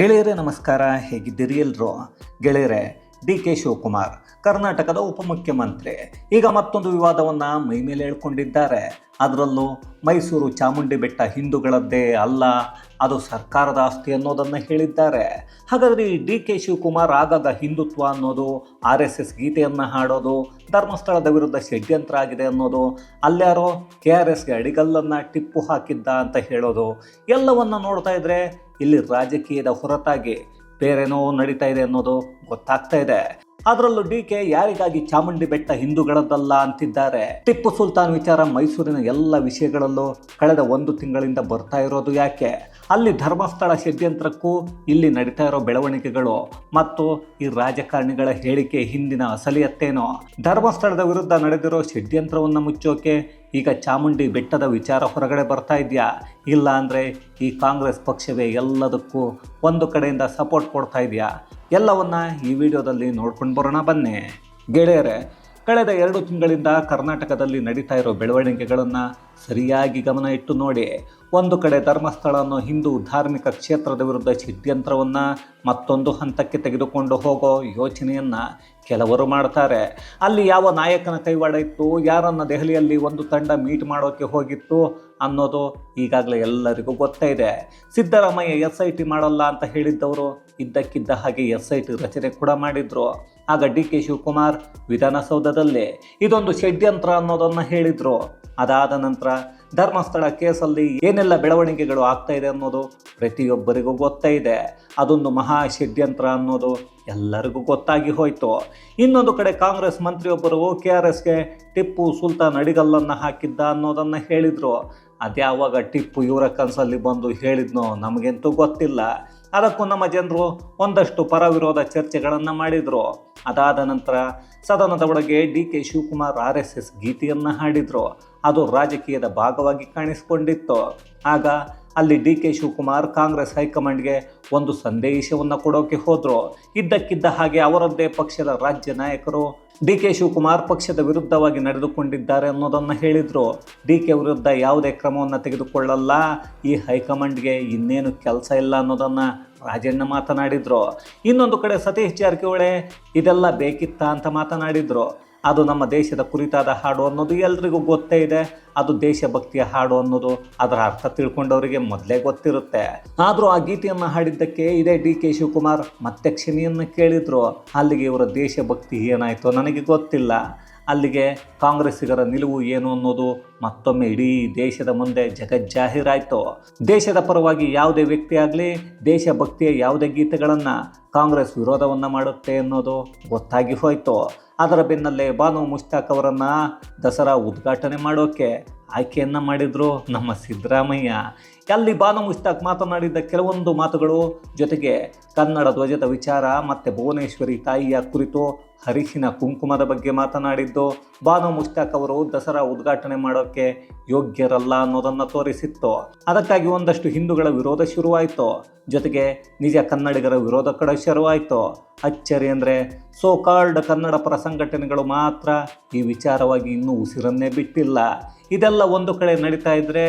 ಗೆಳೆಯರೇ ನಮಸ್ಕಾರ ಹೇಗಿದ್ದೀರಿ ಎಲ್ರು? ಗೆಳೆಯರೇ ಡಿ ಕೆ ಶಿವಕುಮಾರ್. ಕರ್ನಾಟಕದ ಉಪಮುಖ್ಯಮಂತ್ರಿ. ಈಗ ಮತ್ತೊಂದು ವಿವಾದವನ್ನು ಮೈ ಮೇಲೆ ಹೇಳ್ಕೊಂಡಿದ್ದಾರೆ ಅದರಲ್ಲೂ ಮೈಸೂರು ಚಾಮುಂಡಿ ಬೆಟ್ಟ ಹಿಂದೂಗಳದ್ದೇ ಅಲ್ಲ, ಅದು ಸರ್ಕಾರದ ಆಸ್ತಿ ಅನ್ನೋದನ್ನು ಹೇಳಿದ್ದಾರೆ. ಹಾಗಾದರೆ ಈ ಡಿ ಕೆ ಶಿವಕುಮಾರ್ ಆಗಾಗ ಹಿಂದುತ್ವ ಅನ್ನೋದು, ಆರ್ ಎಸ್ ಎಸ್ ಗೀತೆಯನ್ನು ಹಾಡೋದು, ಧರ್ಮಸ್ಥಳದ ವಿರುದ್ಧ ಷಡ್ಯಂತ್ರ ಆಗಿದೆ ಅನ್ನೋದು, ಅಲ್ಯಾರೋ ಕೆ ಆರ್ ಎಸ್ಗೆ ಅಡಿಗಲ್ಲನ್ನು ಟಿಪ್ಪು ಹಾಕಿದ್ದ ಅಂತ ಹೇಳೋದು, ಎಲ್ಲವನ್ನು ನೋಡ್ತಾ ಇದ್ರೆ ಇಲ್ಲಿ ರಾಜಕೀಯದ ಹೊರತಾಗಿ ಬೇರೇನೋ ನಡೀತಾ ಇದೆ ಅನ್ನೋದು ಗೊತ್ತಾಗ್ತಾ ಇದೆ. ಅದರಲ್ಲೂ ಡಿ ಕೆ ಯಾರಿಗಾಗಿ ಚಾಮುಂಡಿ ಬೆಟ್ಟ ಹಿಂದೂಗಳದ್ದಲ್ಲ ಅಂತಿದ್ದಾರೆ? ಟಿಪ್ಪು ಸುಲ್ತಾನ್ ವಿಚಾರ ಮೈಸೂರಿನ ಎಲ್ಲ ವಿಷಯಗಳಲ್ಲೂ ಕಳೆದ ಒಂದು ತಿಂಗಳಿಂದ ಬರ್ತಾ ಇರೋದು ಯಾಕೆ? ಅಲ್ಲಿ ಧರ್ಮಸ್ಥಳ ಷಡ್ಯಂತ್ರಕ್ಕೂ ಇಲ್ಲಿ ನಡೀತಾ ಇರೋ ಬೆಳವಣಿಗೆಗಳು ಮತ್ತು ಈ ರಾಜಕಾರಣಿಗಳ ಹೇಳಿಕೆ ಹಿಂದಿನ ಅಸಲಿಯತ್ತೇನೋ? ಧರ್ಮಸ್ಥಳದ ವಿರುದ್ಧ ನಡೆದಿರೋ ಷಡ್ಯಂತ್ರವನ್ನು ಮುಚ್ಚೋಕೆ ಈಗ ಚಾಮುಂಡಿ ಬೆಟ್ಟದ ವಿಚಾರ ಹೊರಗಡೆ ಬರ್ತಾ ಇದೆಯಾ? ಇಲ್ಲ ಅಂದರೆ ಈ ಕಾಂಗ್ರೆಸ್ ಪಕ್ಷವೇ ಎಲ್ಲದಕ್ಕೂ ಒಂದು ಕಡೆಯಿಂದ ಸಪೋರ್ಟ್ ಕೊಡ್ತಾ ಇದೆಯಾ? ಎಲ್ಲವನ್ನ ಈ ವಿಡಿಯೋದಲ್ಲಿ ನೋಡ್ಕೊಂಡು ಬರೋಣ ಬನ್ನಿ. ಗೆಳೆಯರೆ ಕಳೆದ ಎರಡು ತಿಂಗಳಿಂದ ಕರ್ನಾಟಕದಲ್ಲಿ ನಡೀತಾ ಇರೋ ಬೆಳವಣಿಗೆಗಳನ್ನು ಸರಿಯಾಗಿ ಗಮನ ಇಟ್ಟು ನೋಡಿ, ಒಂದು ಕಡೆ ಧರ್ಮಸ್ಥಳ ಅನ್ನೋ ಹಿಂದೂ ಧಾರ್ಮಿಕ ಕ್ಷೇತ್ರದ ವಿರುದ್ಧ ಷಡ್ಯಂತ್ರವನ್ನು ಮತ್ತೊಂದು ಹಂತಕ್ಕೆ ತೆಗೆದುಕೊಂಡು ಹೋಗೋ ಯೋಚನೆಯನ್ನು ಕೆಲವರು ಮಾಡ್ತಾರೆ. ಅಲ್ಲಿ ಯಾವ ನಾಯಕನ ಕೈವಾಡ ಇತ್ತು, ಯಾರನ್ನು ದೆಹಲಿಯಲ್ಲಿ ಒಂದು ತಂಡ ಮೀಟ್ ಮಾಡೋಕ್ಕೆ ಹೋಗಿತ್ತು ಅನ್ನೋದು ಈಗಾಗಲೇ ಎಲ್ಲರಿಗೂ ಗೊತ್ತೇ ಇದೆ. ಸಿದ್ದರಾಮಯ್ಯ ಎಸ್ ಐ ಟಿ ಮಾಡಲ್ಲ ಅಂತ ಹೇಳಿದ್ದವರು ಇದ್ದಕ್ಕಿದ್ದ ಹಾಗೆ ಎಸ್ ಐ ಟಿ ರಚನೆ ಕೂಡ ಮಾಡಿದ್ರು. ಆಗ ಡಿ ಕೆ ಶಿವಕುಮಾರ್ ವಿಧಾನಸೌಧದಲ್ಲಿ ಇದೊಂದು ಷಡ್ಯಂತ್ರ ಅನ್ನೋದನ್ನು ಹೇಳಿದರು. ಅದಾದ ನಂತರ ಧರ್ಮಸ್ಥಳ ಕೇಸಲ್ಲಿ ಏನೆಲ್ಲ ಬೆಳವಣಿಗೆಗಳು ಆಗ್ತಾ ಇದೆ ಅನ್ನೋದು ಪ್ರತಿಯೊಬ್ಬರಿಗೂ ಗೊತ್ತೇ ಇದೆ. ಅದೊಂದು ಮಹಾ ಷಡ್ಯಂತ್ರ ಅನ್ನೋದು ಎಲ್ಲರಿಗೂ ಗೊತ್ತಾಗಿ ಹೋಯಿತು. ಇನ್ನೊಂದು ಕಡೆ ಕಾಂಗ್ರೆಸ್ ಮಂತ್ರಿಯೊಬ್ಬರು ಕೆ ಆರ್ ಎಸ್ಗೆ ಟಿಪ್ಪು ಸುಲ್ತಾನ್ ಅಡಿಗಲ್ಲನ್ನು ಹಾಕಿದ್ದ ಅನ್ನೋದನ್ನು ಹೇಳಿದರು. ಅದ್ಯಾವಾಗ ಟಿಪ್ಪು ಇವರ ಕನಸಲ್ಲಿ ಬಂದು ಹೇಳಿದ್ನೋ ನಮಗಂತೂ ಗೊತ್ತಿಲ್ಲ. ಅದಕ್ಕೂ ನಮ್ಮ ಜನರು ಒಂದಷ್ಟು ಪರವಿರೋಧ ಚರ್ಚೆಗಳನ್ನು ಮಾಡಿದರು. ಅದಾದ ನಂತರ ಸದನದ ಒಳಗೆ D K Shivakumar R S S ಗೀತೆಯನ್ನು ಹಾಡಿದರು. ಅದು ರಾಜಕೀಯದ ಭಾಗವಾಗಿ ಕಾಣಿಸಿಕೊಂಡಿತ್ತು. ಆಗ ಅಲ್ಲಿ ಡಿ ಕೆ ಶಿವಕುಮಾರ್ ಕಾಂಗ್ರೆಸ್ ಹೈಕಮಾಂಡ್ಗೆ ಒಂದು ಸಂದೇಶವನ್ನು ಕೊಡೋಕೆ ಹೋದರು. ಇದ್ದಕ್ಕಿದ್ದ ಹಾಗೆ ಅವರದ್ದೇ ಪಕ್ಷದ ರಾಜ್ಯ ನಾಯಕರು ಡಿ ಕೆ ಶಿವಕುಮಾರ್ ಪಕ್ಷದ ವಿರುದ್ಧವಾಗಿ ನಡೆದುಕೊಂಡಿದ್ದಾರೆ ಅನ್ನೋದನ್ನು ಹೇಳಿದರು. ಡಿ ಕೆ ವಿರುದ್ಧ ಯಾವುದೇ ಕ್ರಮವನ್ನು ತೆಗೆದುಕೊಳ್ಳಲ್ಲ. ಈ ಹೈಕಮಾಂಡ್ಗೆ ಇನ್ನೇನು ಕೆಲಸ ಇಲ್ಲ ಅನ್ನೋದನ್ನು ರಾಜಣ್ಣ ಮಾತನಾಡಿದರು. ಇನ್ನೊಂದು ಕಡೆ ಸತೀಶ್ ಜಾರಕಿಹೊಳಿ, ಇದೆಲ್ಲ ಬೇಕಿತ್ತ ಅಂತ ಮಾತನಾಡಿದರು. ಅದು ನಮ್ಮ ದೇಶದ ಕುರಿತಾದ ಹಾಡು ಅನ್ನೋದು ಎಲ್ರಿಗೂ ಗೊತ್ತೇ ಇದೆ. ಅದು ದೇಶಭಕ್ತಿಯ ಹಾಡು ಅನ್ನೋದು. ಅದರ ಅರ್ಥ ತಿಳ್ಕೊಂಡವರಿಗೆ ಮೊದಲೇ ಗೊತ್ತಿರುತ್ತೆ. ಆದರೂ ಆ ಗೀತೆಯನ್ನು ಹಾಡಿದ್ದಕ್ಕೆ ಇದೇ ಡಿ ಕೆ ಶಿವಕುಮಾರ್ ಮತ್ತೆ ಕ್ಷಮೆಯನ್ನು ಕೇಳಿದ್ರು. ಅಲ್ಲಿಗೆ ಇವರ ದೇಶಭಕ್ತಿ ಏನಾಯಿತು ನನಗೆ ಗೊತ್ತಿಲ್ಲ. ಅಲ್ಲಿಗೆ ಕಾಂಗ್ರೆಸ್ಸಿಗರ ನಿಲುವು ಏನು ಅನ್ನೋದು ಮತ್ತೊಮ್ಮೆ ಇಡೀ ದೇಶದ ಮುಂದೆ ಜಗಜ್ಜಾಹೀರಾಯಿತು. ದೇಶದ ಪರವಾಗಿ ಯಾವುದೇ ವ್ಯಕ್ತಿ ಆಗಲಿ, ದೇಶಭಕ್ತಿಯ ಯಾವುದೇ ಗೀತೆಗಳನ್ನು ಕಾಂಗ್ರೆಸ್ ವಿರೋಧವನ್ನು ಮಾಡುತ್ತೆ ಅನ್ನೋದು ಗೊತ್ತಾಗಿ ಹೋಯಿತು. ಅದರ ಬೆನ್ನಲ್ಲೇ ಬಾನು ಮುಷ್ತಾಕ್ ಅವರನ್ನು ದಸರಾ ಉದ್ಘಾಟನೆ ಮಾಡೋಕೆ ಆಯ್ಕೆಯನ್ನು ಮಾಡಿದರು ನಮ್ಮ ಸಿದ್ದರಾಮಯ್ಯ. ಅಲ್ಲಿ ಬಾನು ಮುಷ್ತಾಕ್ ಮಾತನಾಡಿದ್ದ ಕೆಲವೊಂದು ಮಾತುಗಳು ಜೊತೆಗೆ ಕನ್ನಡ ಧ್ವಜದ ವಿಚಾರ ಮತ್ತು ಭುವನೇಶ್ವರಿ ತಾಯಿಯ ಕುರಿತು ಹರಿಶಿನ ಕುಂಕುಮದ ಬಗ್ಗೆ ಮಾತನಾಡಿದ್ದು, ಬಾನು ಮುಷ್ತಾಕ್ ಅವರು ದಸರಾ ಉದ್ಘಾಟನೆ ಮಾಡೋಕ್ಕೆ ಯೋಗ್ಯರಲ್ಲ ಅನ್ನೋದನ್ನು ತೋರಿಸಿತ್ತು. ಅದಕ್ಕಾಗಿ ಒಂದಷ್ಟು ಹಿಂದೂಗಳ ವಿರೋಧ ಶುರುವಾಯಿತು. ಜೊತೆಗೆ ನಿಜ ಕನ್ನಡಿಗರ ವಿರೋಧ ಕೂಡ ಶುರುವಾಯಿತು. ಅಚ್ಚರಿ ಅಂದರೆ ಸೋ ಕಾಲ್ಡ್ ಕನ್ನಡ ಪರ ಸಂಘಟನೆಗಳು ಮಾತ್ರ ಈ ವಿಚಾರವಾಗಿ ಇನ್ನೂ ಉಸಿರನ್ನೇ ಬಿಟ್ಟಿಲ್ಲ. ಇದೆಲ್ಲ ಒಂದು ಕಡೆ ನಡೀತಾ ಇದ್ದರೆ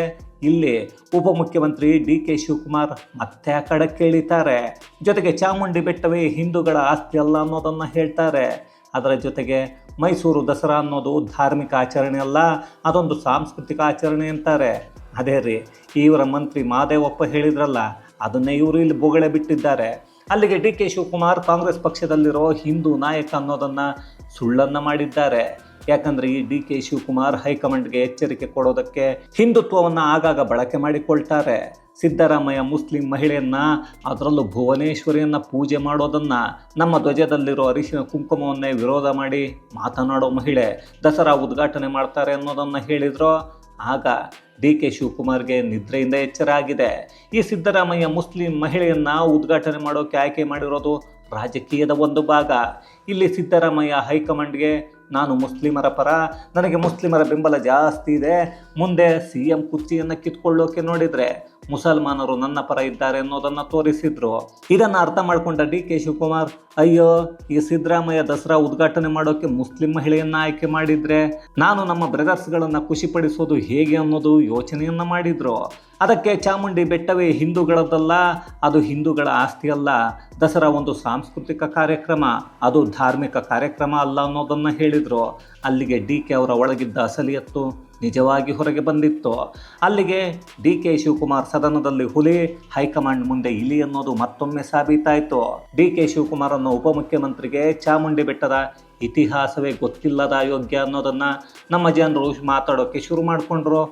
ಇಲ್ಲಿ ಉಪಮುಖ್ಯಮಂತ್ರಿ ಡಿ ಕೆ ಶಿವಕುಮಾರ್ ಮತ್ತೆ ಆ ಕಡೆ ಕೇಳಿತಾರೆ ಜೊತೆಗೆ ಚಾಮುಂಡಿ ಬೆಟ್ಟವೇ ಹಿಂದೂಗಳ ಆಸ್ತಿ ಅಲ್ಲ ಅನ್ನೋದನ್ನು ಹೇಳ್ತಾರೆ. ಅದರ ಜೊತೆಗೆ ಮೈಸೂರು ದಸರಾ ಅನ್ನೋದು ಧಾರ್ಮಿಕ ಆಚರಣೆ ಅಲ್ಲ, ಅದೊಂದು ಸಾಂಸ್ಕೃತಿಕ ಆಚರಣೆ ಅಂತಾರೆ. ಅದೇ ರೀ ಇವರ ಮಂತ್ರಿ ಮಾದೇವಪ್ಪ ಹೇಳಿದ್ರಲ್ಲ, ಅದನ್ನೇ ಇವರು ಇಲ್ಲಿ ಬೊಗಳೆ ಬಿಟ್ಟಿದ್ದಾರೆ. ಅಲ್ಲಿಗೆ ಡಿ ಕೆ ಶಿವಕುಮಾರ್ ಕಾಂಗ್ರೆಸ್ ಪಕ್ಷದಲ್ಲಿರೋ ಹಿಂದೂ ನಾಯಕ ಅನ್ನೋದನ್ನು ಸುಳ್ಳನ್ನು ಮಾಡಿದ್ದಾರೆ. ಯಾಕಂದರೆ ಈ ಡಿ ಕೆ ಶಿವಕುಮಾರ್ ಹೈಕಮಾಂಡ್ಗೆ ಎಚ್ಚರಿಕೆ ಕೊಡೋದಕ್ಕೆ ಹಿಂದುತ್ವವನ್ನು ಆಗಾಗ ಬಳಕೆ ಮಾಡಿಕೊಳ್ತಾರೆ. ಸಿದ್ದರಾಮಯ್ಯ ಮುಸ್ಲಿಂ ಮಹಿಳೆಯನ್ನ, ಅದರಲ್ಲೂ ಭುವನೇಶ್ವರಿಯನ್ನ ಪೂಜೆ ಮಾಡೋದನ್ನ, ನಮ್ಮ ಧ್ವಜದಲ್ಲಿರೋ ಅರಿಶಿನ ಕುಂಕುಮವನ್ನೇ ವಿರೋಧ ಮಾಡಿ ಮಾತನಾಡೋ ಮಹಿಳೆ ದಸರಾ ಉದ್ಘಾಟನೆ ಮಾಡ್ತಾರೆ ಅನ್ನೋದನ್ನು ಹೇಳಿದ್ರು. ಆಗ ಡಿ ಕೆ ಶಿವಕುಮಾರ್ಗೆ ನಿದ್ರೆಯಿಂದ ಎಚ್ಚರ ಆಗಿದೆ. ಈ ಸಿದ್ದರಾಮಯ್ಯ ಮುಸ್ಲಿಂ ಮಹಿಳೆಯನ್ನ ಉದ್ಘಾಟನೆ ಮಾಡೋಕೆ ಆಯ್ಕೆ ಮಾಡಿರೋದು ರಾಜಕೀಯದ ಒಂದು ಭಾಗ. ಇಲ್ಲಿ ಸಿದ್ದರಾಮಯ್ಯ ಹೈಕಮಾಂಡ್ಗೆ ನಾನು ಮುಸ್ಲಿಮರ ಪರ, ನನಗೆ ಮುಸ್ಲಿಮರ ಬೆಂಬಲ ಜಾಸ್ತಿ ಇದೆ. ಮುಂದೆ ಸಿ ಎಂ ಕುರ್ಚಿಯನ್ನು ಕಿತ್ಕೊಳ್ಳೋಕೆ ನೋಡಿದರೆ ಮುಸಲ್ಮಾನರು ನನ್ನ ಪರ ಇದ್ದಾರೆ ಅನ್ನೋದನ್ನು ತೋರಿಸಿದ್ರು. ಇದನ್ನು ಅರ್ಥ ಮಾಡಿಕೊಂಡ ಡಿ ಕೆ ಶಿವಕುಮಾರ್, ಅಯ್ಯೋ, ಈ ಸಿದ್ದರಾಮಯ್ಯ ದಸರಾ ಉದ್ಘಾಟನೆ ಮಾಡೋಕ್ಕೆ ಮುಸ್ಲಿಂ ಮಹಿಳೆಯನ್ನು ಆಯ್ಕೆ ಮಾಡಿದರೆ ನಾನು ನಮ್ಮ ಬ್ರದರ್ಸ್ಗಳನ್ನು ಖುಷಿಪಡಿಸೋದು ಹೇಗೆ ಅನ್ನೋದು ಯೋಚನೆಯನ್ನು ಮಾಡಿದ್ರು. ಅದಕ್ಕೆ ಚಾಮುಂಡಿ ಬೆಟ್ಟವೇ ಹಿಂದೂಗಳದ್ದಲ್ಲ, ಅದು ಹಿಂದೂಗಳ ಆಸ್ತಿಯಲ್ಲ. ದಸರಾ ಒಂದು ಸಾಂಸ್ಕೃತಿಕ ಕಾರ್ಯಕ್ರಮ, ಅದು ಧಾರ್ಮಿಕ ಕಾರ್ಯಕ್ರಮ ಅಲ್ಲ ಅನ್ನೋದನ್ನು ಹೇಳಿದರು. ಅಲ್ಲಿಗೆ ಡಿ ಕೆ ಅವರ ಒಳಗಿದ್ದ ಅಸಲಿಯತ್ತು. ನಿಜವಾಗಿ ಹೊರಗೆ ಬಂದಿತ್ತು? ಅಲ್ಲಿಗೆ ಡಿ ಕೆ ಶಿವಕುಮಾರ್ ಸದನದಲ್ಲಿ ಹುಲಿ ಹೈಕಮಾಂಡ್ ಮುಂದೆ ಇಲಿ ಅನ್ನೋದು ಮತ್ತೊಮ್ಮೆ ಸಾಬೀತಾಯಿತು? ಡಿ ಕೆ ಶಿವಕುಮಾರ್ ಅನ್ನೋ ಉಪಮುಖ್ಯಮಂತ್ರಿಗೆ ಚಾಮುಂಡಿ ಬೆಟ್ಟದ ಇತಿಹಾಸವೇ ಗೊತ್ತಿಲ್ಲದ ಅಯೋಗ್ಯ ಅನ್ನೋದನ್ನು ನಮ್ಮ ಜನರು ಮಾತಾಡೋಕ್ಕೆ ಶುರು ಮಾಡಿಕೊಂಡ್ರು.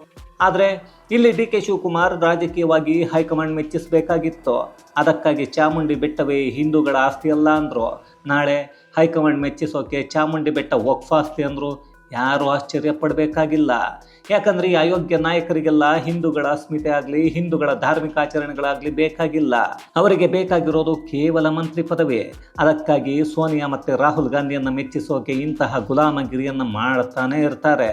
ಆದರೆ ಇಲ್ಲಿ ಡಿ ಕೆ ಶಿವಕುಮಾರ್ ರಾಜಕೀಯವಾಗಿ ಹೈಕಮಾಂಡ್ ಮೆಚ್ಚಿಸಬೇಕಾಗಿತ್ತು? ಅದಕ್ಕಾಗಿ ಚಾಮುಂಡಿ ಬೆಟ್ಟವೇ ಹಿಂದೂಗಳ ಆಸ್ತಿ ಅಲ್ಲ ಅಂದರು. ನಾಳೆ ಹೈಕಮಾಂಡ್ ಮೆಚ್ಚಿಸೋಕೆ ಚಾಮುಂಡಿ ಬೆಟ್ಟ ವಕ್ಫ್ ಆಸ್ತಿ ಅಂದರು. ಯಾರು ಆಶ್ಚರ್ಯ ಪಡಬೇಕಾಗಿಲ್ಲ. ಯಾಕಂದ್ರೆ ಈ ಅಯೋಗ್ಯ ನಾಯಕರಿಗೆಲ್ಲ ಹಿಂದೂಗಳ ಅಸ್ಮಿತೆ ಆಗಲಿ, ಹಿಂದೂಗಳ ಧಾರ್ಮಿಕ ಆಚರಣೆಗಳಾಗಲಿ ಬೇಕಾಗಿಲ್ಲ. ಅವರಿಗೆ ಬೇಕಾಗಿರೋದು ಕೇವಲ ಮಂತ್ರಿ ಪದವಿ. ಅದಕ್ಕಾಗಿ ಸೋನಿಯಾ ಮತ್ತು ರಾಹುಲ್ ಗಾಂಧಿಯನ್ನು ಮೆಚ್ಚಿಸೋಕೆ ಇಂತಹ ಗುಲಾಮಗಿರಿಯನ್ನು ಮಾಡ್ತಾನೆ ಇರ್ತಾರೆ.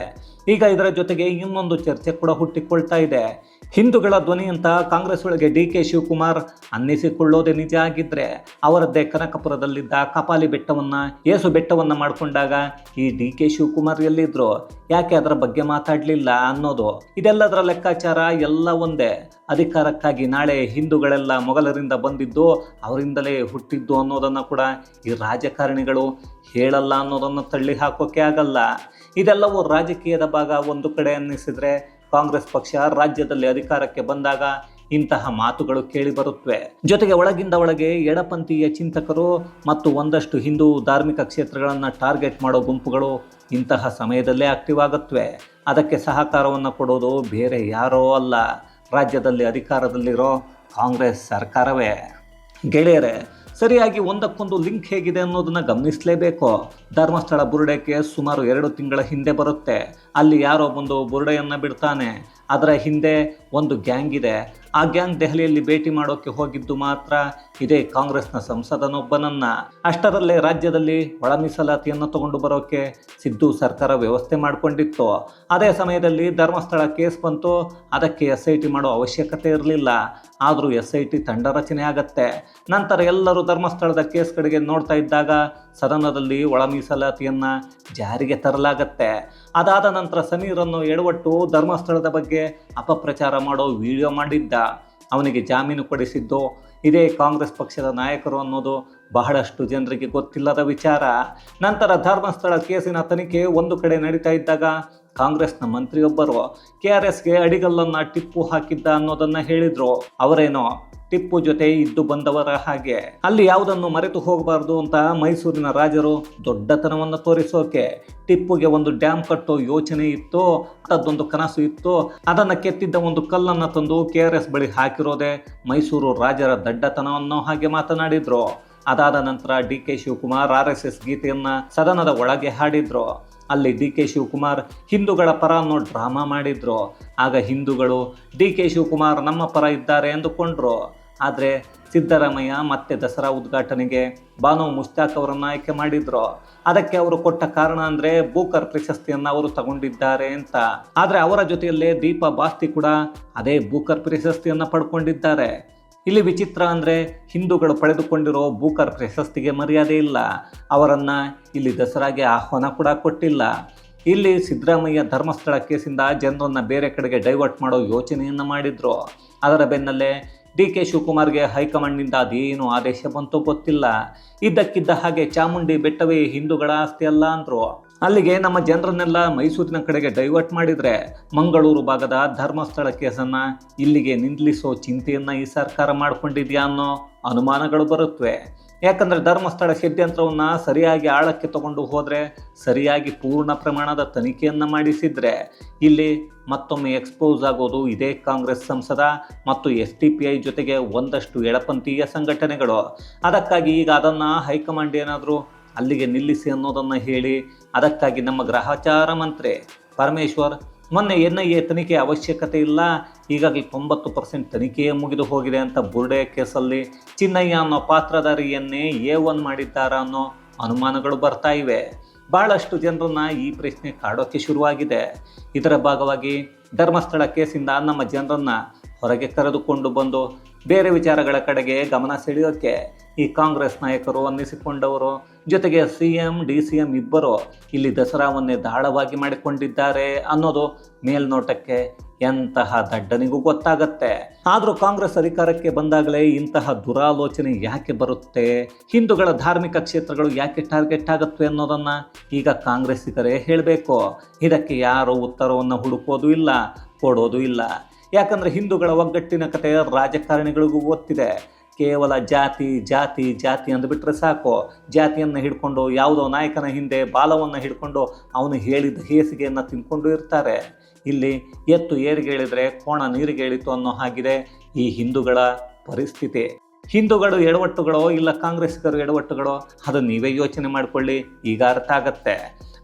ಈಗ ಇದರ ಜೊತೆಗೆ ಇನ್ನೊಂದು ಚರ್ಚೆ ಕೂಡ ಹುಟ್ಟಿಕೊಳ್ತಾ ಇದೆ. ಹಿಂದೂಗಳ ಧ್ವನಿ ಅಂತ ಕಾಂಗ್ರೆಸ್ ಒಳಗೆ ಡಿ ಕೆ ಶಿವಕುಮಾರ್ ಅನ್ನಿಸಿಕೊಳ್ಳೋದೇ ನಿಜ ಆಗಿದ್ರೆ ಅವರದ್ದೇ ಕನಕಪುರದಲ್ಲಿದ್ದ ಕಪಾಲಿ ಬೆಟ್ಟವನ್ನ, ಏಸು ಬೆಟ್ಟವನ್ನ ಮಾಡಿಕೊಂಡಾಗ ಈ ಡಿ ಕೆ ಶಿವಕುಮಾರ್ ಎಲ್ಲಿದ್ರು? ಯಾಕೆ ಅದರ ಬಗ್ಗೆ ಮಾತಾಡಲಿಲ್ಲ ಅನ್ನೋದು. ಇದೆಲ್ಲದರ ಲೆಕ್ಕಾಚಾರ ಎಲ್ಲ ಒಂದೇ. ಅಧಿಕಾರಕ್ಕಾಗಿ ನಾಳೆ ಹಿಂದೂಗಳೆಲ್ಲ ಮೊಘಲರಿಂದ ಬಂದಿದ್ದು ಅವರಿಂದಲೇ ಹುಟ್ಟಿದ್ದು ಅನ್ನೋದನ್ನು ಕೂಡ ಈ ರಾಜಕಾರಣಿಗಳು ಹೇಳಲ್ಲ ಅನ್ನೋದನ್ನು ತಳ್ಳಿ ಹಾಕೋಕೆ ಆಗಲ್ಲ. ಇದೆಲ್ಲವೂ ರಾಜಕೀಯದ ಭಾಗ ಒಂದು ಕಡೆ ಅನ್ನಿಸಿದ್ರೆ ಕಾಂಗ್ರೆಸ್ ಪಕ್ಷ ರಾಜ್ಯದಲ್ಲಿ ಅಧಿಕಾರಕ್ಕೆ ಬಂದಾಗ ಇಂತಹ ಮಾತುಗಳು ಕೇಳಿಬರುತ್ತವೆ ಜೊತೆಗೆ ಒಳಗಿಂದ ಒಳಗೆ ಎಡಪಂಥೀಯ ಚಿಂತಕರು ಮತ್ತು ಒಂದಷ್ಟು ಹಿಂದೂ ಧಾರ್ಮಿಕ ಕ್ಷೇತ್ರಗಳನ್ನು ಟಾರ್ಗೆಟ್ ಮಾಡೋ ಗುಂಪುಗಳು ಇಂತಹ ಸಮಯದಲ್ಲೇ ಆಕ್ಟಿವ್ ಆಗುತ್ತವೆ ಅದಕ್ಕೆ ಸಹಕಾರವನ್ನು ಕೊಡೋದು ಬೇರೆ ಯಾರೋ ಅಲ್ಲ. ರಾಜ್ಯದಲ್ಲಿ ಅಧಿಕಾರದಲ್ಲಿರೋ ಕಾಂಗ್ರೆಸ್ ಸರ್ಕಾರವೇ. ಗೆಳೆಯರೆ ಸರಿಯಾಗಿ ಒಂದಕ್ಕೊಂದು ಲಿಂಕ್ ಹೇಗಿದೆ ಅನ್ನೋದನ್ನ ಗಮನಿಸಲೇಬೇಕು. ಧರ್ಮಸ್ಥಳ ಬುರುಡೆಗೆ ಸುಮಾರು ಎರಡು ತಿಂಗಳ ಹಿಂದೆ ಬರುತ್ತೆ. ಅಲ್ಲಿ ಯಾರೋ ಬಂದು ಬುರುಡೆಯನ್ನು ಬಿಡ್ತಾನೆ. ಅದರ ಹಿಂದೆ ಒಂದು ಗ್ಯಾಂಗ್ ಇದೆ. ಆ ಗ್ಯಾಂಗ್ ದೆಹಲಿಯಲ್ಲಿ ಭೇಟಿ ಮಾಡೋಕೆ ಹೋಗಿದ್ದು ಮಾತ್ರ ಇದೇ ಕಾಂಗ್ರೆಸ್ನ ಸಂಸದನೊಬ್ಬನನ್ನ. ಅಷ್ಟರಲ್ಲೇ ರಾಜ್ಯದಲ್ಲಿ ಒಳ ಮೀಸಲಾತಿಯನ್ನು ತಗೊಂಡು ಬರೋಕೆ ಸಿದ್ದು ಸರ್ಕಾರ ವ್ಯವಸ್ಥೆ ಮಾಡಿಕೊಂಡಿತ್ತು. ಅದೇ ಸಮಯದಲ್ಲಿ ಧರ್ಮಸ್ಥಳ ಕೇಸ್ ಬಂತು. ಅದಕ್ಕೆ ಎಸ್ ಐ ಟಿ ಮಾಡೋ ಅವಶ್ಯಕತೆ ಇರಲಿಲ್ಲ. ಆದರೂ ಎಸ್ ಐ ಟಿ ತಂಡ ರಚನೆ ಆಗತ್ತೆ. ನಂತರ ಎಲ್ಲರೂ ಧರ್ಮಸ್ಥಳದ ಕೇಸ್ ಕಡೆಗೆ ನೋಡ್ತಾ ಇದ್ದಾಗ ಸದನದಲ್ಲಿ ಒಳ ಮೀಸಲಾತಿಯನ್ನು ಜಾರಿಗೆ ತರಲಾಗತ್ತೆ. ಅದಾದ ನಂತರ ಸಮೀರನ್ನು ಎಡವಟ್ಟು ಧರ್ಮಸ್ಥಳದ ಬಗ್ಗೆ ಅಪಪ್ರಚಾರ ಮಾಡೋ ವಿಡಿಯೋ ಮಾಡಿದ್ದ, ಅವನಿಗೆ ಜಾಮೀನು ಕೊಡಿಸಿದ್ದು, ಇದೇ ಕಾಂಗ್ರೆಸ್ ಪಕ್ಷದ ನಾಯಕರು ಅನ್ನೋದು ಬಹಳಷ್ಟು ಜನರಿಗೆ ಗೊತ್ತಿಲ್ಲದ ವಿಚಾರ. ನಂತರ ಧರ್ಮಸ್ಥಳ ಕೇಸಿನ ತನಿಖೆ ಒಂದು ಕಡೆ ನಡೀತಾ ಇದ್ದಾಗ ಕಾಂಗ್ರೆಸ್ನ ಮಂತ್ರಿಯೊಬ್ಬರು ಕೆ ಆರ್ ಎಸ್ಗೆ ಅಡಿಗಲ್ಲನ್ನು ಟಿಪ್ಪು ಹಾಕಿದ್ದ ಅನ್ನೋದನ್ನ ಹೇಳಿದರು. ಅವರೇನೋ ಟಿಪ್ಪು ಜೊತೆ ಇದ್ದು ಬಂದವರ ಹಾಗೆ. ಅಲ್ಲಿ ಯಾವುದನ್ನು ಮರೆತು ಹೋಗಬಾರದು ಅಂತ ಮೈಸೂರಿನ ರಾಜರು ದೊಡ್ಡತನವನ್ನು ತೋರಿಸೋಕೆ ಟಿಪ್ಪುಗೆ ಒಂದು ಡ್ಯಾಮ್ ಕಟ್ಟೋ ಯೋಚನೆ ಇತ್ತು, ಅದೊಂದು ಕನಸು ಇತ್ತು, ಅದನ್ನು ಕೆತ್ತಿದ್ದ ಒಂದು ಕಲ್ಲನ್ನು ತಂದು ಕೆ ಆರ್ ಎಸ್ ಬಳಿ ಹಾಕಿರೋದೆ ಮೈಸೂರು ರಾಜರ ದಡ್ಡತನವನ್ನು ಹಾಗೆ ಮಾತನಾಡಿದ್ರು. ಅದಾದ ನಂತರ D K Shivakumar R S S ಗೀತೆಯನ್ನ ಸದನದ ಒಳಗೆ ಹಾಡಿದ್ರು. ಅಲ್ಲಿ ಡಿ ಕೆ ಶಿವಕುಮಾರ್ ಹಿಂದೂಗಳ ಪರ ಅನ್ನೋ ಡ್ರಾಮಾ ಮಾಡಿದ್ರು. ಆಗ ಹಿಂದೂಗಳು, ಡಿ ಕೆ ಶಿವಕುಮಾರ್ ನಮ್ಮ ಪರ ಇದ್ದಾರೆ ಎಂದುಕೊಂಡ್ರು ಆದರೆ ಸಿದ್ದರಾಮಯ್ಯ ಮತ್ತೆ ದಸರಾ ಉದ್ಘಾಟನೆಗೆ ಬಾನು ಮುಸ್ತಾಕ್ ಅವರನ್ನು ಆಯ್ಕೆ ಮಾಡಿದ್ರು. ಅದಕ್ಕೆ ಅವರು ಕೊಟ್ಟ ಕಾರಣ ಅಂದರೆ ಬೂಕರ್ ಪ್ರಶಸ್ತಿಯನ್ನು ಅವರು ತಗೊಂಡಿದ್ದಾರೆ ಅಂತ. ಆದರೆ ಅವರ ಜೊತೆಯಲ್ಲೇ ದೀಪ ಬಾಸ್ತಿ ಕೂಡ ಅದೇ ಬೂಕರ್ ಪ್ರಶಸ್ತಿಯನ್ನು ಪಡ್ಕೊಂಡಿದ್ದಾರೆ. ಇಲ್ಲಿ ವಿಚಿತ್ರ ಅಂದರೆ ಹಿಂದೂಗಳು ಪಡೆದುಕೊಂಡಿರೋ ಬೂಕರ್ ಪ್ರಶಸ್ತಿಗೆ ಮರ್ಯಾದೆ ಇಲ್ಲ. ಅವರನ್ನು ಇಲ್ಲಿ ದಸರಾಗೆ ಆಹ್ವಾನ ಕೂಡ ಕೊಟ್ಟಿಲ್ಲ. ಇಲ್ಲಿ ಸಿದ್ದರಾಮಯ್ಯ ಧರ್ಮಸ್ಥಳ ಕೇಸಿಂದ ಜನರನ್ನು ಬೇರೆ ಕಡೆಗೆ ಡೈವರ್ಟ್ ಮಾಡೋ ಯೋಚನೆಯನ್ನು ಮಾಡಿದ್ರು. ಅದರ ಬೆನ್ನಲ್ಲೇ ಡಿ ಕೆ ಶಿವಕುಮಾರ್ಗೆ ಹೈಕಮಾಂಡ್ನಿಂದ ಅದೇನು ಆದೇಶ ಬಂತೋ ಗೊತ್ತಿಲ್ಲ. ಇದ್ದಕ್ಕಿದ್ದ ಹಾಗೆ ಚಾಮುಂಡಿ ಬೆಟ್ಟವೇ ಹಿಂದೂಗಳ ಆಸ್ತಿ ಅಲ್ಲ ಅಂದರು. ಅಲ್ಲಿಗೆ ನಮ್ಮ ಜನರನ್ನೆಲ್ಲ ಮೈಸೂರಿನ ಕಡೆಗೆ ಡೈವರ್ಟ್ ಮಾಡಿದರೆ ಮಂಗಳೂರು ಭಾಗದ ಧರ್ಮಸ್ಥಳ ಕೇಸನ್ನು ಇಲ್ಲಿಗೆ ನಿಲ್ಲಿಸೋ ಚಿಂತೆಯನ್ನು ಈ ಸರ್ಕಾರ ಮಾಡ್ಕೊಂಡಿದ್ಯಾ ಅನ್ನೋ ಅನುಮಾನಗಳು ಬರುತ್ತವೆ ಯಾಕಂದರೆ ಧರ್ಮಸ್ಥಳ ಷಡ್ಯಂತ್ರವನ್ನು ಸರಿಯಾಗಿ ಆಳಕ್ಕೆ ತಗೊಂಡು ಹೋದರೆ, ಸರಿಯಾಗಿ ಪೂರ್ಣ ಪ್ರಮಾಣದ ತನಿಖೆಯನ್ನು ಮಾಡಿಸಿದರೆ, ಇಲ್ಲಿ ಮತ್ತೊಮ್ಮೆ ಎಕ್ಸ್ಪೋಸ್ ಆಗೋದು ಇದೇ ಕಾಂಗ್ರೆಸ್ ಸಂಸದ ಮತ್ತು ಎಸ್ ಟಿ ಪಿ ಐ ಜೊತೆಗೆ ಒಂದಷ್ಟು ಎಡಪಂಥೀಯ ಸಂಘಟನೆಗಳು. ಅದಕ್ಕಾಗಿ ಈಗ ಅದನ್ನು ಹೈಕಮಾಂಡ್ ಏನಾದರೂ ಅಲ್ಲಿಗೆ ನಿಲ್ಲಿಸಿ ಅನ್ನೋದನ್ನು ಹೇಳಿ, ಅದಕ್ಕಾಗಿ ನಮ್ಮ ಗ್ರಹಚಾರ ಮಂತ್ರಿ ಪರಮೇಶ್ವರ್ ಮೊನ್ನೆ ಎನ್ ಐ ಎ ತನಿಖೆ ಅವಶ್ಯಕತೆ ಇಲ್ಲ ಈಗಾಗಲೇ ತೊಂಬತ್ತು ಪರ್ಸೆಂಟ್ ತನಿಖೆಯೇ ಮುಗಿದು ಹೋಗಿದೆ ಅಂತ ಬುರ್ಡೆ ಕೇಸಲ್ಲಿ ಚಿನ್ನಯ್ಯ ಅನ್ನೋ ಪಾತ್ರಧಾರಿಯನ್ನೇ ಎ ಒನ್ ಮಾಡಿದ್ದಾರ ಅನ್ನೋ ಅನುಮಾನಗಳು ಬರ್ತಾ ಇವೆ. ಬಹಳಷ್ಟು ಜನರನ್ನ ಈ ಪ್ರಶ್ನೆ ಕಾಡೋಕ್ಕೆ ಶುರುವಾಗಿದೆ. ಇದರ ಭಾಗವಾಗಿ ಧರ್ಮಸ್ಥಳ ಕೇಸಿಂದ ನಮ್ಮ ಜನರನ್ನ ಹೊರಗೆ ಕರೆದುಕೊಂಡು ಬಂದು ಬೇರೆ ವಿಚಾರಗಳ ಕಡೆಗೆ ಗಮನ ಸೆಳೆಯೋಕ್ಕೆ ಈ ಕಾಂಗ್ರೆಸ್ ನಾಯಕರು ಅನ್ನಿಸಿಕೊಂಡವರು. ಜೊತೆಗೆ C M D C M ಇಬ್ಬರು ಇಲ್ಲಿ ದಸರಾವನ್ನೇ ದಾಳವಾಗಿ ಮಾಡಿಕೊಂಡಿದ್ದಾರೆ ಅನ್ನೋದು ಮೇಲ್ನೋಟಕ್ಕೆ ಎಂತಹ ದಡ್ಡನಿಗೂ ಗೊತ್ತಾಗತ್ತೆ. ಆದರೂ ಕಾಂಗ್ರೆಸ್ ಅಧಿಕಾರಕ್ಕೆ ಬಂದಾಗಲೇ ಇಂತಹ ದುರಾಲೋಚನೆ ಯಾಕೆ ಬರುತ್ತೆ? ಹಿಂದೂಗಳ ಧಾರ್ಮಿಕ ಕ್ಷೇತ್ರಗಳು ಯಾಕೆ ಟಾರ್ಗೆಟ್ ಆಗುತ್ತೆ ಅನ್ನೋದನ್ನು ಈಗ ಕಾಂಗ್ರೆಸ್ಸಿಗರೇ ಹೇಳಬೇಕು. ಇದಕ್ಕೆ ಯಾರು ಉತ್ತರವನ್ನು ಹುಡುಕೋದು ಇಲ್ಲ, ಕೊಡೋದು ಇಲ್ಲ. ಯಾಕಂದ್ರೆ ಹಿಂದೂಗಳ ಒಗ್ಗಟ್ಟಿನ ಕಥೆ ರಾಜಕಾರಣಿಗಳಿಗೂ ಗೊತ್ತಿದೆ ಕೇವಲ ಜಾತಿ ಜಾತಿ ಜಾತಿ ಅಂದ್ಬಿಟ್ರೆ ಸಾಕು. ಜಾತಿಯನ್ನು ಹಿಡ್ಕೊಂಡು ಯಾವುದೋ ನಾಯಕನ ಹಿಂದೆ ಬಾಲವನ್ನು ಹಿಡ್ಕೊಂಡು ಅವನು ಹೇಳಿದ ಹೇಸಿಗೆಯನ್ನು ತಿನ್ಕೊಂಡು ಇರ್ತಾರೆ. ಇಲ್ಲಿ ಎತ್ತು ಏರಿಗೆ ಹೇಳಿದ್ರೆ ಕೋಣ ನೀರಿಗೆ ಹೇಳಿತು ಅನ್ನೋ ಹಾಗಿದೆ ಈ ಹಿಂದೂಗಳ ಪರಿಸ್ಥಿತಿ. ಹಿಂದೂಗಳು ಎಡವಟ್ಟುಗಳೋ ಇಲ್ಲ ಕಾಂಗ್ರೆಸ್ಸಿಗರು ಎಡವಟ್ಟುಗಳೋ ಅದು ನೀವೇ ಯೋಚನೆ ಮಾಡಿಕೊಳ್ಳಿ, ಈಗ ಅರ್ಥ ಆಗತ್ತೆ.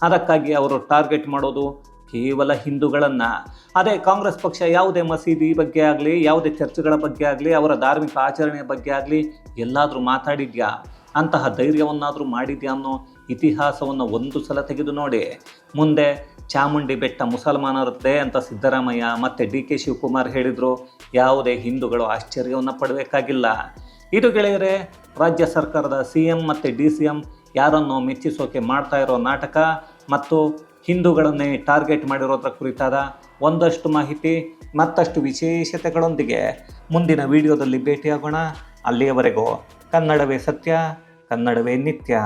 ಅದಕ್ಕಾಗಿ ಅವರು ಟಾರ್ಗೆಟ್ ಮಾಡೋದು ಕೇವಲ ಹಿಂದೂಗಳನ್ನು. ಅದೇ ಕಾಂಗ್ರೆಸ್ ಪಕ್ಷ ಯಾವುದೇ ಮಸೀದಿ ಬಗ್ಗೆ ಆಗಲಿ, ಯಾವುದೇ ಚರ್ಚ್ಗಳ ಬಗ್ಗೆ ಆಗಲಿ, ಅವರ ಧಾರ್ಮಿಕ ಆಚರಣೆಯ ಬಗ್ಗೆ ಆಗಲಿ ಎಲ್ಲಾದರೂ ಮಾತಾಡಿದ್ಯಾ? ಅಂತಹ ಧೈರ್ಯವನ್ನಾದರೂ ಮಾಡಿದ್ಯಾ ಅನ್ನೋ ಇತಿಹಾಸವನ್ನು ಒಂದು ಸಲ ತೆಗೆದು ನೋಡಿ. ಮುಂದೆ ಚಾಮುಂಡಿ ಬೆಟ್ಟ ಮುಸಲ್ಮಾನರದ್ದೇ ಅಂತ ಸಿದ್ದರಾಮಯ್ಯ ಮತ್ತು ಡಿ ಕೆ ಶಿವಕುಮಾರ್ ಹೇಳಿದರು, ಯಾವುದೇ ಹಿಂದೂಗಳು ಆಶ್ಚರ್ಯವನ್ನು ಪಡಬೇಕಾಗಿಲ್ಲ. ಇದು ಗೆಳೆಯರೆ, ರಾಜ್ಯ ಸರ್ಕಾರದ ಸಿ ಎಂ ಮತ್ತು ಡಿ ಸಿ ಎಂ ಯಾರನ್ನು ಮೆಚ್ಚಿಸೋಕೆ ಮಾಡ್ತಾ ಇರೋ ನಾಟಕ ಮತ್ತು ಹಿಂದೂಗಳನ್ನೇ ಟಾರ್ಗೆಟ್ ಮಾಡಿರೋದ್ರ ಕುರಿತಾದ ಒಂದಷ್ಟು ಮಾಹಿತಿ, ಮತ್ತಷ್ಟು ವಿಶೇಷತೆಗಳೊಂದಿಗೆ ಮುಂದಿನ ವಿಡಿಯೋದಲ್ಲಿ ಭೇಟಿಯಾಗೋಣ. ಅಲ್ಲಿಯವರೆಗೂ ಕನ್ನಡವೇ ಸತ್ಯ, ಕನ್ನಡವೇ ನಿತ್ಯ.